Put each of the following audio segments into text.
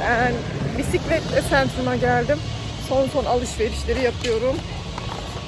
Ben bisikletle Centrum'a geldim. Son son alışverişleri yapıyorum.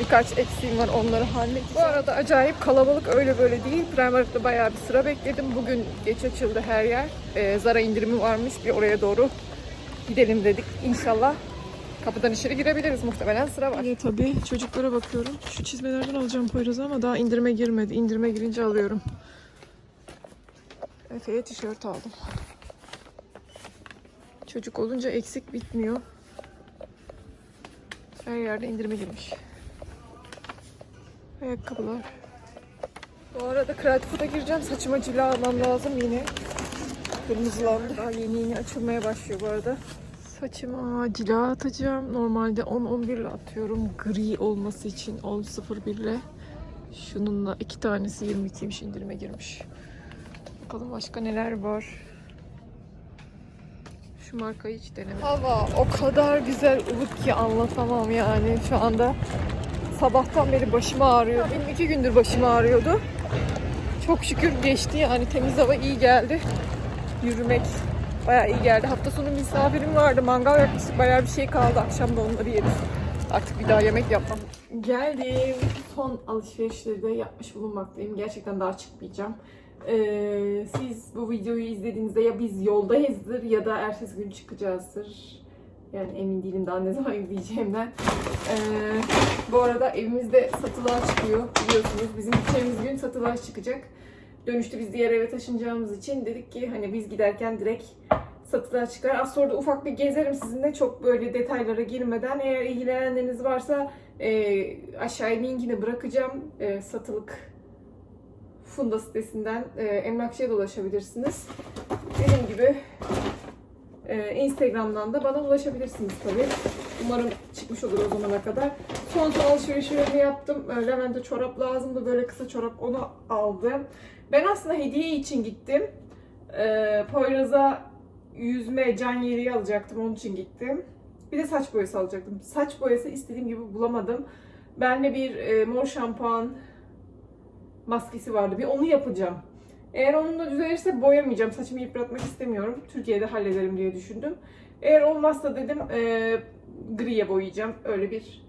Birkaç eksiğim var onları halledeceğim. Bu arada acayip kalabalık öyle böyle değil. Primark'ta bayağı bir sıra bekledim. Bugün geç açıldı her yer. Ee, Zara indirimi varmış. Bir oraya doğru gidelim dedik. İnşallah kapıdan içeri girebiliriz. Muhtemelen sıra var. Evet tabii çocuklara bakıyorum. Şu çizmelerden alacağım Poyraz'ı ama daha indirime girmedi. İndirime girince alıyorum. Efe'ye tişört aldım. Çocuk olunca eksik bitmiyor. Her yerde indirime girmiş. Ayakkabılar. Bu arada Kreatif Food'a gireceğim. Saçıma cila almam lazım yine. Kırmızılandı. Daha yeni yeni açılmaya başlıyor bu arada. Saçıma cila atacağım. Normalde 10-11 ile atıyorum. Gri olması için 10-01 ile. Şununla iki tanesi 22'ymiş indirime girmiş. Bakalım başka neler var. Şu markayı hiç denemedim. Hava o kadar güzel ılık ki anlatamam yani şu anda. Sabahtan beri başım ağrıyor. Benim iki gündür başım ağrıyordu. Çok şükür geçti yani temiz hava iyi geldi. Yürümek bayağı iyi geldi. Hafta sonu misafirim vardı. Mangal yaklaşık bayağı bir şey kaldı. Akşam da onları yeriz. Artık bir daha yemek yapmam. Geldim. Son alışverişleri de yapmış bulunmaktayım. Gerçekten daha çıkmayacağım. Ee, siz bu videoyu izlediğinizde ya biz yoldayızdır ya da ertesi gün çıkacağızdır. Yani emin değilim daha ne zaman yükleyeceğimden. Ee, bu arada evimizde satılığa çıkıyor biliyorsunuz. Bizim gideceğimiz gün satılığa çıkacak. Dönüşte biz diğer eve taşınacağımız için dedik ki hani biz giderken direkt satılığa çıkar. Az sonra da ufak bir gezerim sizinle çok böyle detaylara girmeden. Eğer ilgilenenleriniz varsa e, aşağıya linkini bırakacağım. E, satılık Funda sitesinden e, emlakçıya da ulaşabilirsiniz. Dediğim gibi e, Instagram'dan da bana ulaşabilirsiniz tabii. Umarım çıkmış olur o zamana kadar. Son son alışverişlerimi yaptım. Levent'e çorap lazımdı. Böyle kısa çorap onu aldım. Ben aslında hediye için gittim. E, Poyraz'a yüzme can yeri alacaktım. Onun için gittim. Bir de saç boyası alacaktım. Saç boyası istediğim gibi bulamadım. Ben de bir e, mor şampuan maskesi vardı. Bir onu yapacağım. Eğer onunla düzelirse boyamayacağım. Saçımı yıpratmak istemiyorum. Türkiye'de hallederim diye düşündüm. Eğer olmazsa dedim e, griye boyayacağım. Öyle bir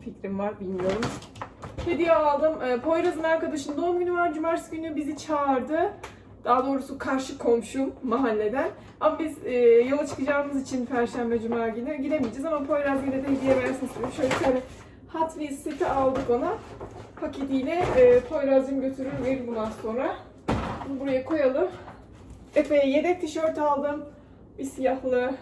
fikrim var. Bilmiyorum. Hediye aldım. E, Poyraz'ın arkadaşının doğum günü var. Cumartesi günü bizi çağırdı. Daha doğrusu karşı komşum mahalleden. Ama biz e, yola çıkacağımız için Perşembe Cuma günü gidemeyeceğiz ama Poyraz yine de hediye versin. Şöyle şöyle Hot Wheels seti aldık ona. Paketiyle e, Poyraz'cığım götürür verir bundan sonra. Bunu buraya koyalım. Efe'ye yedek tişört aldım. Bir siyahlı,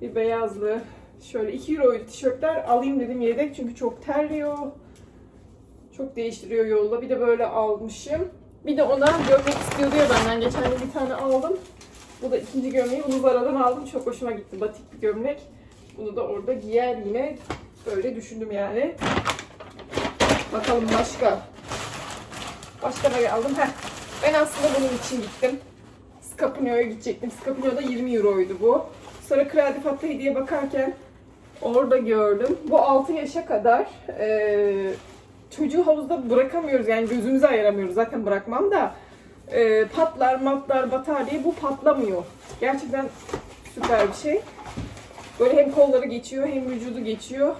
bir beyazlı. Şöyle 2 euroydu tişörtler alayım dedim yedek çünkü çok terliyor. Çok değiştiriyor yolda. Bir de böyle almışım. Bir de ona gömlek istiyordu ya benden. Geçen gün bir tane aldım. Bu da ikinci gömleği. Bunu Zara'dan aldım. Çok hoşuma gitti. Batik bir gömlek. Bunu da orada giyer yine. Böyle düşündüm yani. Bakalım başka. Başka ne aldım? Heh. Ben aslında bunun için gittim. Scapino'ya gidecektim. Scapino'da 20 euroydu bu. Sonra Kreatif Hatta hediye bakarken orada gördüm. Bu 6 yaşa kadar eee, çocuğu havuzda bırakamıyoruz. Yani gözümüzü ayıramıyoruz. Zaten bırakmam da eee, patlar, matlar, batar diye bu patlamıyor. Gerçekten süper bir şey. Böyle hem kolları geçiyor hem vücudu geçiyor.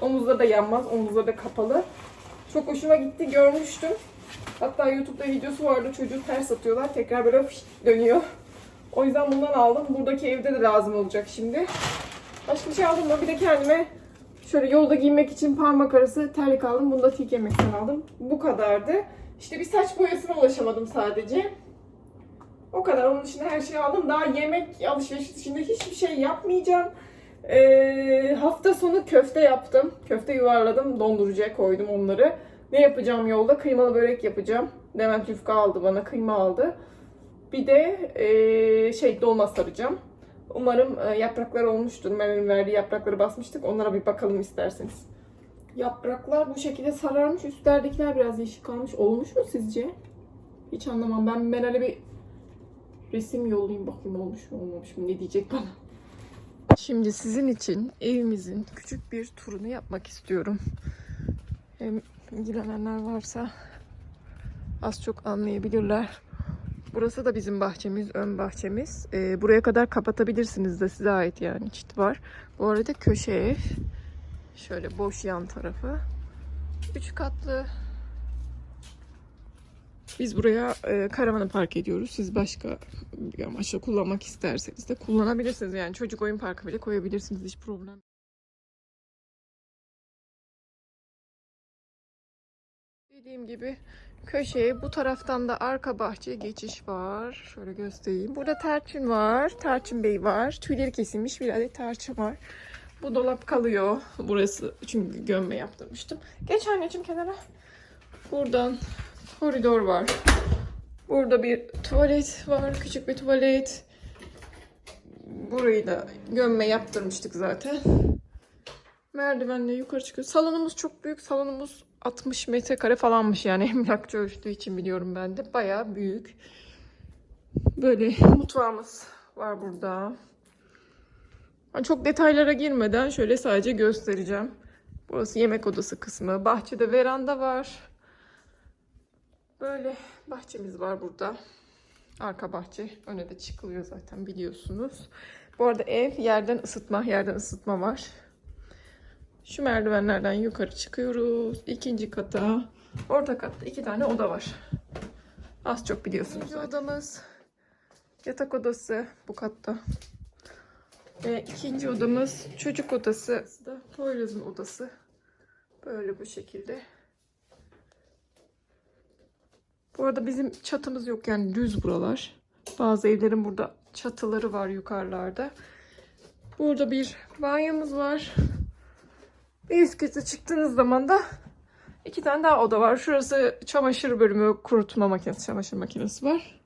Omuzları da yanmaz. Omuzları da kapalı. Çok hoşuma gitti. Görmüştüm. Hatta YouTube'da videosu vardı. Çocuğu ters atıyorlar. Tekrar böyle dönüyor. O yüzden bundan aldım. Buradaki evde de lazım olacak şimdi. Başka bir şey aldım mı? Bir de kendime şöyle yolda giymek için parmak arası terlik aldım. Bunu da TK Maxx'ten aldım. Bu kadardı. İşte bir saç boyasına ulaşamadım sadece. O kadar. Onun dışında her şeyi aldım. Daha yemek alışverişi dışında hiçbir şey yapmayacağım. Ee, hafta sonu köfte yaptım. Köfte yuvarladım. Dondurucuya koydum onları. Ne yapacağım yolda? Kıymalı börek yapacağım. Levent yufka aldı bana. Kıyma aldı. Bir de ee, şey dolma saracağım. Umarım e, yapraklar olmuştur. Merve'nin verdiği yaprakları basmıştık. Onlara bir bakalım isterseniz. Yapraklar bu şekilde sararmış. Üstlerdekiler biraz yeşil kalmış. Olmuş mu sizce? Hiç anlamam. Ben Meral'e bir resim yollayayım bakayım olmuş mu olmamış mı ne diyecek bana. Şimdi sizin için evimizin küçük bir turunu yapmak istiyorum. Hem ilgilenenler varsa az çok anlayabilirler. Burası da bizim bahçemiz, ön bahçemiz. Ee, buraya kadar kapatabilirsiniz de size ait yani çit var. Bu arada köşe ev. Şöyle boş yan tarafı. Üç katlı. Biz buraya e, karavanı park ediyoruz. Siz başka bir amaçla kullanmak isterseniz de kullanabilirsiniz. Yani çocuk oyun parkı bile koyabilirsiniz. Hiç problem. Dediğim gibi köşeye bu taraftan da arka bahçeye geçiş var. Şöyle göstereyim. Burada tarçın var. Tarçın Bey var. Tüyleri kesilmiş bir adet tarçın var. Bu dolap kalıyor. Burası çünkü gömme yaptırmıştım. Geç anneciğim kenara. Buradan koridor var. Burada bir tuvalet var. Küçük bir tuvalet. Burayı da gömme yaptırmıştık zaten. Merdivenle yukarı çıkıyor. Salonumuz çok büyük. Salonumuz 60 metrekare falanmış yani emlakçı ölçtüğü için biliyorum ben de. Bayağı büyük. Böyle mutfağımız var burada. Ben çok detaylara girmeden şöyle sadece göstereceğim. Burası yemek odası kısmı. Bahçede veranda var. Böyle bahçemiz var burada. Arka bahçe. Öne de çıkılıyor zaten biliyorsunuz. Bu arada ev yerden ısıtma. Yerden ısıtma var. Şu merdivenlerden yukarı çıkıyoruz. İkinci kata. Orta katta iki tane oda var. Az çok biliyorsunuz. İkinci odamız. Yatak odası bu katta. Ve ikinci odamız çocuk odası. da Poyraz'ın odası. Böyle bu şekilde. Bu arada bizim çatımız yok yani düz buralar. Bazı evlerin burada çatıları var yukarılarda. Burada bir banyomuz var. Bir üst kata çıktığınız zaman da iki tane daha oda var. Şurası çamaşır bölümü, kurutma makinesi, çamaşır makinesi var.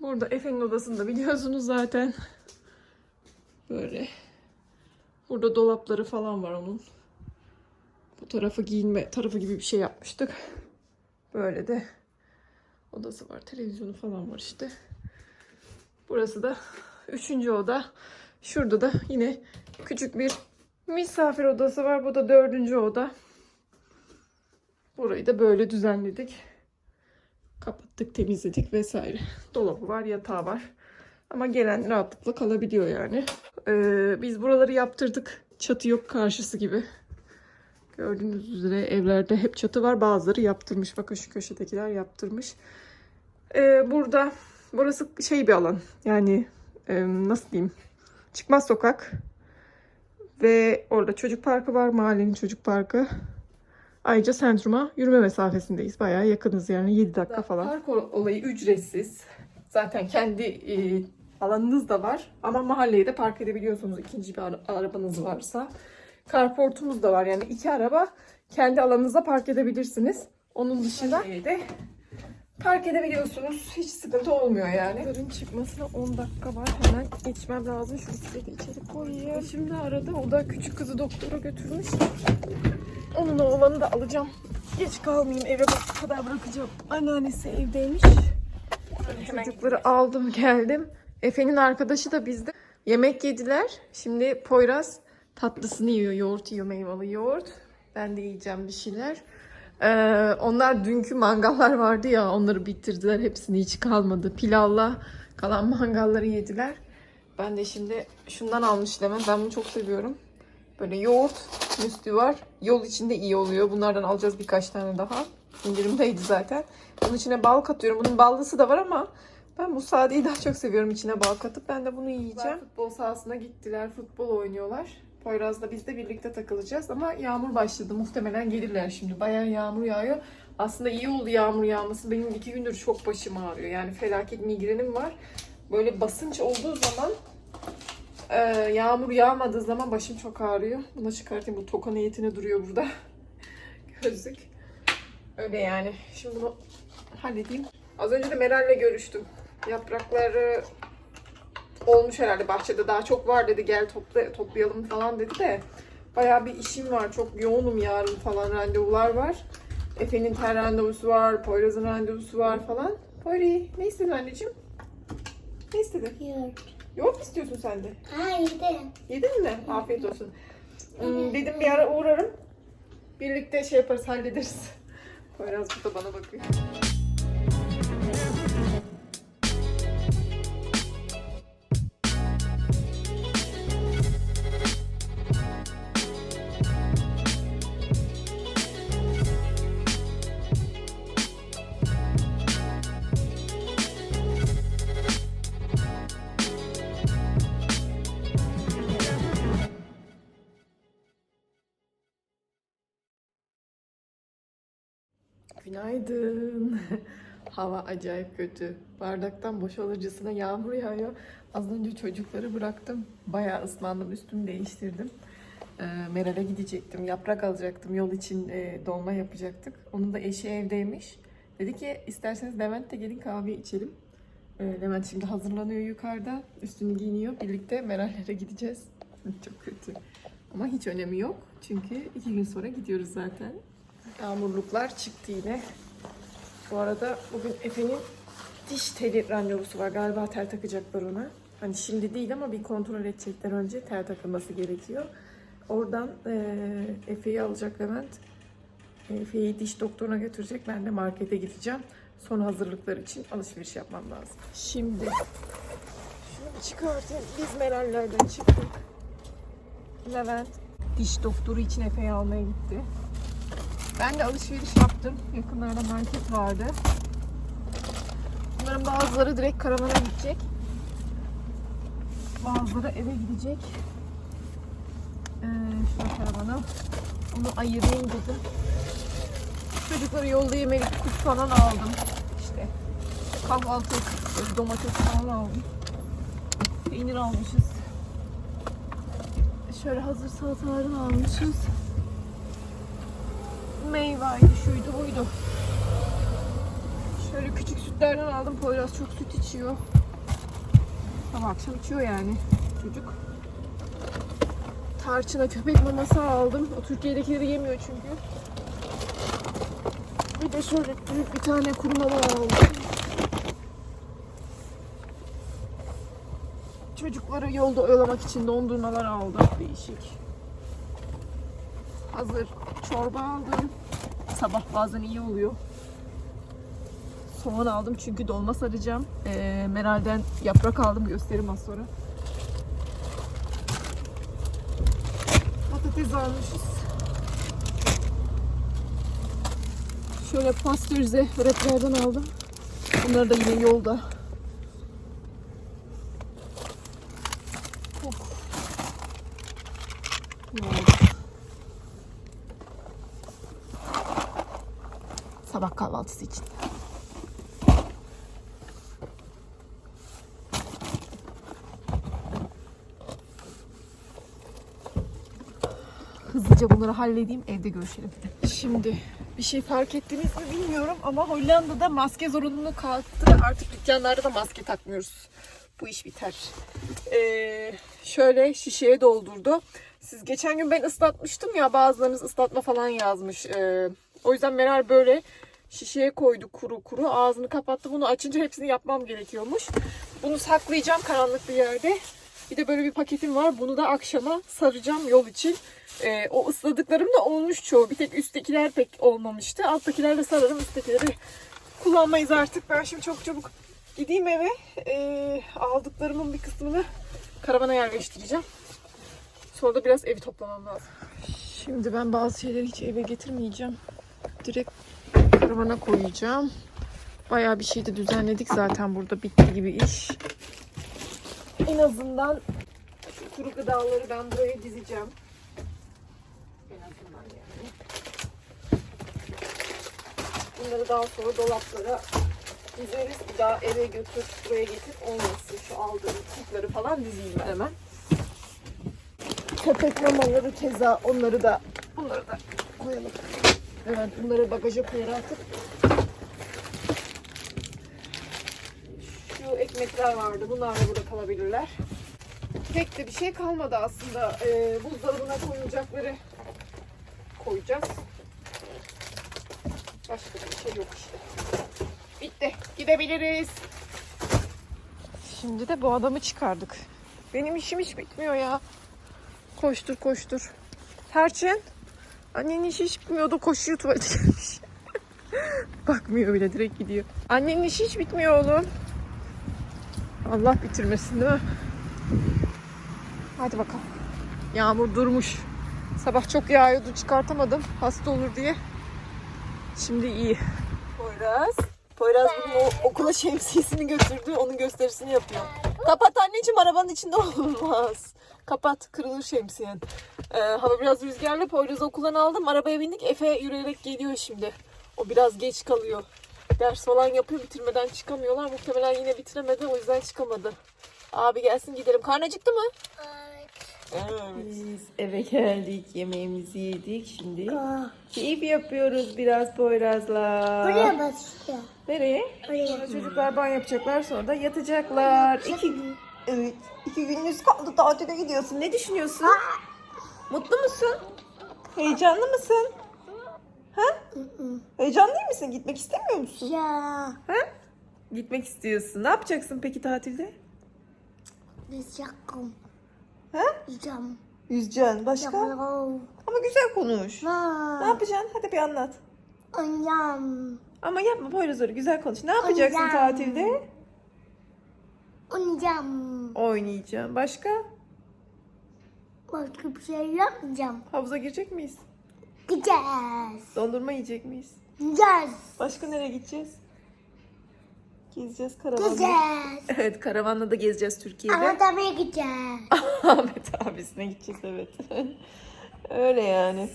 Burada Efe'nin odasını da biliyorsunuz zaten. Böyle. Burada dolapları falan var onun. Bu tarafı giyinme tarafı gibi bir şey yapmıştık. Böyle de odası var. Televizyonu falan var işte. Burası da üçüncü oda. Şurada da yine küçük bir misafir odası var. Bu da dördüncü oda. Burayı da böyle düzenledik. Kapattık, temizledik vesaire. Dolabı var, yatağı var. Ama gelen rahatlıkla kalabiliyor yani. Ee, biz buraları yaptırdık. Çatı yok karşısı gibi. Gördüğünüz üzere evlerde hep çatı var. Bazıları yaptırmış. Bakın şu köşedekiler yaptırmış. Ee, burada burası şey bir alan. Yani e, nasıl diyeyim? Çıkmaz sokak. Ve orada çocuk parkı var. Mahallenin çocuk parkı. Ayrıca sentruma yürüme mesafesindeyiz. Bayağı yakınız yani 7 dakika falan. Park olayı ücretsiz. Zaten kendi e, alanınız da var. Ama mahalleye de park edebiliyorsunuz ikinci bir ara- arabanız varsa. Carportumuz da var. Yani iki araba kendi alanınıza park edebilirsiniz. Onun dışında de park edebiliyorsunuz. Hiç sıkıntı olmuyor yani. Karın çıkmasına 10 dakika var. Hemen geçmem lazım. Şu bisikleti içeri koyayım. Şimdi arada o da küçük kızı doktora götürmüş. Onun oğlanı da alacağım. Geç kalmayayım eve bak kadar bırakacağım. Anneannesi evdeymiş. Çocukları aldım geldim. Efe'nin arkadaşı da bizde. Yemek yediler. Şimdi Poyraz tatlısını yiyor. Yoğurt yiyor meyveli yoğurt. Ben de yiyeceğim bir şeyler. Ee, onlar dünkü mangallar vardı ya onları bitirdiler. Hepsini hiç kalmadı. Pilavla kalan mangalları yediler. Ben de şimdi şundan almıştım hemen. Ben bunu çok seviyorum. Böyle yoğurt müslü var. Yol içinde iyi oluyor. Bunlardan alacağız birkaç tane daha. İndirimdeydi zaten. Bunun içine bal katıyorum. Bunun ballısı da var ama ben bu sadeyi daha çok seviyorum içine bal katıp. Ben de bunu yiyeceğim. Futbol sahasına gittiler. Futbol oynuyorlar. Poyraz'la biz de birlikte takılacağız. Ama yağmur başladı. Muhtemelen gelirler şimdi. Bayağı yağmur yağıyor. Aslında iyi oldu yağmur yağması. Benim iki gündür çok başım ağrıyor. Yani felaket migrenim var. Böyle basınç olduğu zaman ee, yağmur yağmadığı zaman başım çok ağrıyor. Bunu çıkartayım. Bu toka niyetine duruyor burada. Gözlük. Öyle yani. Şimdi bunu halledeyim. Az önce de Meral'le görüştüm. Yaprakları olmuş herhalde bahçede. Daha çok var dedi. Gel topla, toplayalım falan dedi de. Bayağı bir işim var. Çok yoğunum yarın falan. Randevular var. Efe'nin ten randevusu var. Poyraz'ın randevusu var falan. Poyri ne istedin anneciğim? Ne istedin? Yoğurt. Yoğurt mu istiyorsun sen de? Hayır. Yedin mi? Afiyet olsun. Hmm, dedim bir ara uğrarım. Birlikte şey yaparız, hallederiz. Poyraz burada bana bakıyor. Günaydın. Hava acayip kötü. Bardaktan boşalırcasına yağmur yağıyor. Az önce çocukları bıraktım. Bayağı ıslandım. Üstümü değiştirdim. Ee, Meral'e gidecektim. Yaprak alacaktım. Yol için e, dolma yapacaktık. Onun da eşi evdeymiş. Dedi ki isterseniz Levent de gelin kahve içelim. Ee, Levent şimdi hazırlanıyor yukarıda. Üstünü giyiniyor. Birlikte Meral'lere gideceğiz. Çok kötü. Ama hiç önemi yok. Çünkü iki gün sonra gidiyoruz zaten. Yağmurluklar çıktı yine. Bu arada bugün Efe'nin diş teli randevusu var. Galiba tel takacaklar ona. Hani şimdi değil ama bir kontrol edecekler önce. Tel takılması gerekiyor. Oradan eee, Efe'yi alacak Levent. Efe'yi diş doktoruna götürecek. Ben de markete gideceğim. Son hazırlıklar için alışveriş yapmam lazım. Şimdi şunu çıkartayım. Biz Meral'lerden çıktık. Levent diş doktoru için Efe'yi almaya gitti. Ben de alışveriş yaptım. Yakınlarda market vardı. Bunların bazıları direkt karavana gidecek. Bazıları eve gidecek. Ee, şurada karavana. Onu ayırayım dedim. Çocukları yolda yemelik kuş falan aldım. İşte kahvaltı domates falan aldım. Peynir almışız. Şöyle hazır salatalarını almışız meyveydi, şuydu buydu. Şöyle küçük sütlerden aldım. Poyraz çok süt içiyor. Sabah akşam içiyor yani çocuk. Tarçına köpek maması aldım. O Türkiye'dekileri yemiyor çünkü. Bir de şöyle büyük bir tane kuru aldım. Çocukları yolda oyalamak için dondurmalar aldım. Değişik. Hazır çorba aldım. Sabah bazen iyi oluyor. Soğan aldım çünkü dolma saracağım. Ee, Meral'den yaprak aldım gösteririm az sonra. Patates almışız. Şöyle pastörize wraplerden aldım. Bunları da yine yolda. Of. Ne oldu? Sabah kahvaltısı için. Hızlıca bunları halledeyim evde görüşelim. Şimdi bir şey fark ettiniz mi bilmiyorum ama Hollanda'da maske zorunluluğu kalktı. Artık dükkanlarda da maske takmıyoruz. Bu iş biter. Ee, şöyle şişeye doldurdu. Siz geçen gün ben ıslatmıştım ya bazılarınız ıslatma falan yazmış. Ee, o yüzden Meral böyle şişeye koydu kuru kuru. Ağzını kapattı. Bunu açınca hepsini yapmam gerekiyormuş. Bunu saklayacağım karanlık bir yerde. Bir de böyle bir paketim var. Bunu da akşama saracağım yol için. Ee, o ısladıklarım da olmuş çoğu. Bir tek üsttekiler pek olmamıştı. Alttakilerle sararım. Üsttekileri kullanmayız artık. Ben şimdi çok çabuk gideyim eve. Ee, aldıklarımın bir kısmını karavana yerleştireceğim. Sonra da biraz evi toplamam lazım. Şimdi ben bazı şeyleri hiç eve getirmeyeceğim. Direkt karavana koyacağım. Bayağı bir şey de düzenledik zaten burada bitti gibi iş. En azından kuru gıdaları ben buraya dizeceğim. En azından yani. Bunları daha sonra dolaplara dizeriz. Bir daha eve götür, buraya getir olmasın. Şu aldığım kupları falan dizeyim ben hemen. Köpek mamaları keza onları da bunları da koyalım. Evet bunları bagaja koyarak şu ekmekler vardı. Bunlar da burada kalabilirler. Pek de bir şey kalmadı aslında. Ee, buzdolabına koyulacakları koyacağız. Başka bir şey yok işte. Bitti. Gidebiliriz. Şimdi de bu adamı çıkardık. Benim işim hiç bitmiyor ya. Koştur koştur. Terçin. Annenin işi hiç bitmiyordu. Koşuyor tuvalete gelmiş. Bakmıyor bile direkt gidiyor. Annenin işi hiç bitmiyor oğlum. Allah bitirmesin değil mi? Hadi bakalım. Yağmur durmuş. Sabah çok yağıyordu çıkartamadım hasta olur diye. Şimdi iyi. Poyraz. Poyraz bugün o okula şemsiyesini götürdü. Onun gösterisini yapıyor. Kapat anneciğim arabanın içinde olmaz. Kapat kırılır şemsiyen. Ee, hava biraz rüzgarlı. Poyraz'ı okuldan aldım. Arabaya bindik. Efe yürüyerek geliyor şimdi. O biraz geç kalıyor. Ders falan yapıyor. Bitirmeden çıkamıyorlar. Muhtemelen yine bitiremedi. O yüzden çıkamadı. Abi gelsin gidelim. Karnı acıktı mı? Evet. Biz eve geldik, yemeğimizi yedik. Şimdi keyif yapıyoruz biraz Poyraz'la. Buraya basıyor. Nereye? Oraya. Çocuklar banyo yapacaklar sonra da yatacaklar. İki, evet, iki gününüz kaldı tatile gidiyorsun. Ne düşünüyorsun? Mutlu musun? Heyecanlı mısın? Ha? Heyecanlı değil misin? Gitmek istemiyor musun? Ya. Ha? Gitmek istiyorsun. Ne yapacaksın peki tatilde? Yakın. Ha? Yiyeceğim. Yüzeceksin. Başka? Yapalım. Ama güzel konuş. Ne Ha. yapacaksın? Hadi bir anlat. Oynayacağım. Ama yapma Poyraz'ları güzel konuş. Ne yapacaksın Oynayacağım. tatilde? Oynayacağım. Oynayacağım. Başka? Başka bir şey yapmayacağım. Havuza girecek miyiz? Gideceğiz. Dondurma yiyecek miyiz? Gideceğiz. Başka nereye gideceğiz? Gezeceğiz karavanla. Gideceğiz. Evet karavanla da gezeceğiz Türkiye'de. Ama tabii gideceğiz. Ahmet abisine gideceğiz evet. Öyle yani.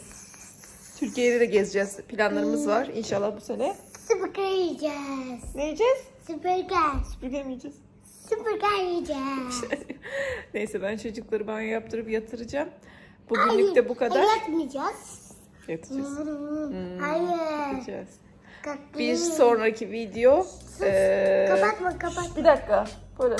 Türkiye'de de gezeceğiz. Planlarımız var inşallah bu sene. Süpürge yiyeceğiz. Ne yiyeceğiz? Süpürge. Süpürge mi yiyeceğiz? Süpürge yiyeceğiz. Neyse ben çocukları banyo yaptırıp yatıracağım. Bugünlük de bu kadar. Yatmayacağız. Yatacağız. Hayır. Yatacağız. Bir sonraki video eee, Kapatma kapat. bir dakika böyle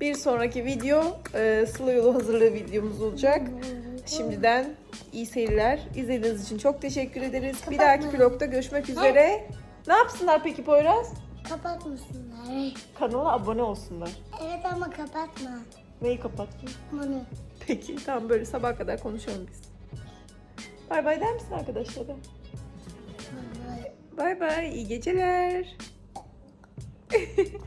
bir sonraki video eee Sıla yolu hazırlığı videomuz olacak. Şimdiden iyi seyirler. İzlediğiniz için çok teşekkür ederiz. Bir dahaki vlogda görüşmek üzere. Ne yapsınlar peki Poyraz? Kapatmasınlar. Kanala abone olsunlar. Evet ama kapatma. Neyi kapattın? Bunu. Peki tamam böyle sabah kadar konuşalım biz. Bay bay der misin arkadaşlara? Bay bay iyi geceler.